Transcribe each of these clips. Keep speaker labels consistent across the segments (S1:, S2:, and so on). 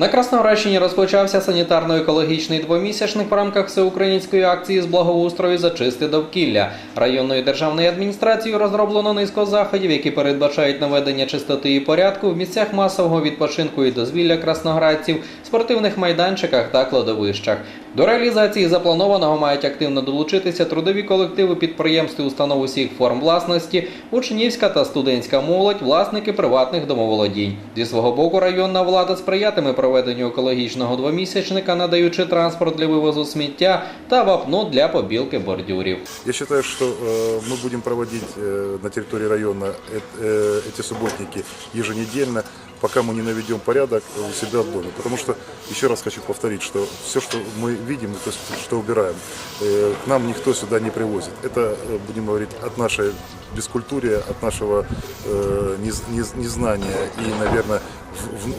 S1: На Красноградщині розпочався санітарно-екологічний двомісячник в рамках всеукраїнської акції з благоустрою за чисте довкілля. Районною державною адміністрацією розроблено низку заходів, які передбачають наведення чистоти і порядку в місцях масового відпочинку і дозвілля красноградців, спортивних майданчиках та кладовищах. До реалізації запланованого мають активно долучитися трудові колективи підприємств і установ усіх форм власності, учнівська та студентська молодь, власники приватних домоволодінь. Зі свого боку, районна влада сприятиме проведенню екологічного двомісячника, надаючи транспорт для вивозу сміття та вапно для побілки бордюрів.
S2: Я считаю, что э, мы будем проводить э, на территории района э- э, эти субботники еженедельно, пока мы не наведем порядок у себя в доме. Потому что, еще раз хочу повторить, что все, что мы видим, то что убираем, э, к нам никто сюда не привозит. Это, э, будем говорить, от нашей бескультурия, от нашего э, нез- нез- незнания и, наверное,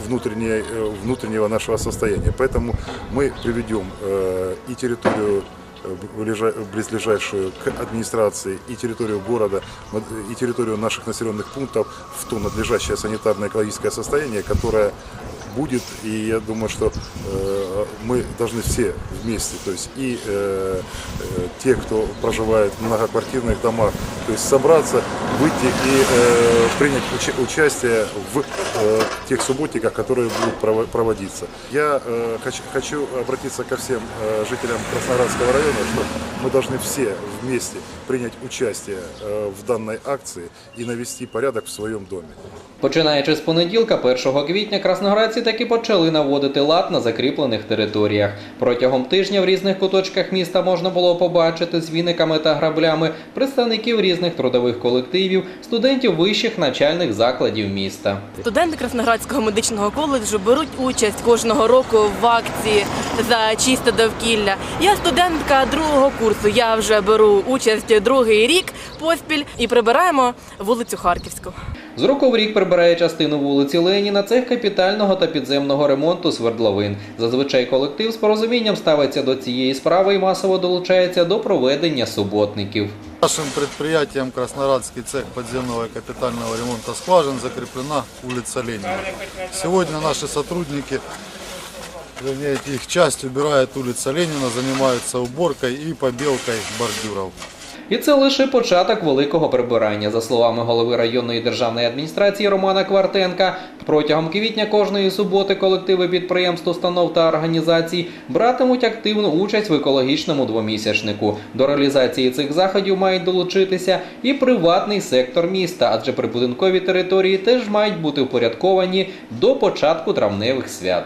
S2: внутреннего нашего состояния. Поэтому мы приведем и территорию близлежащую к администрации и территорию города, и территорию наших населенных пунктов в то надлежащее санитарно-экологическое состояние, которое будет, и я думаю, что э, мы должны все вместе, то есть и э, э, те, кто проживает в многоквартирных домах, то есть собраться, выйти и э, принять уча- участие в э, тех субботниках, которые будут прово- проводиться. Я э, хочу, хочу обратиться ко всем э, жителям Красноградского района, что мы должны все вместе принять участие э, в данной акции и навести порядок в своем доме.
S1: Починаючи з понеділка, 1 квітня, красноградці таки почали наводити лад на закріплених територіях. Протягом тижня в різних куточках міста можна було побачити з віниками та граблями представників різних трудових колективів, студентів вищих навчальних закладів міста.
S3: Студенти Красноградського медичного коледжу беруть участь кожного року в акції за чисте довкілля. Я студентка другого курсу. Я вже беру участь другий рік поспіль і прибираємо вулицю Харківську.
S1: З року в рік прибирає частину вулиці Леніна цех капітального та підземного ремонту свердловин. Зазвичай колектив з порозумінням ставиться до цієї справи і масово долучається до проведення суботників.
S4: Нашим предприятием Краснодарский цех подземного и капитального ремонта скважин закреплена улица Ленина. Сегодня наши сотрудники, вернее, их часть убирает улица Ленина, занимаются уборкой и побелкой бордюров.
S1: І це лише початок великого прибирання. За словами голови районної державної адміністрації Романа Квартенка, протягом квітня кожної суботи колективи підприємств, установ та організацій братимуть активну участь в екологічному двомісячнику. До реалізації цих заходів мають долучитися і приватний сектор міста, адже прибудинкові території теж мають бути впорядковані до початку травневих свят.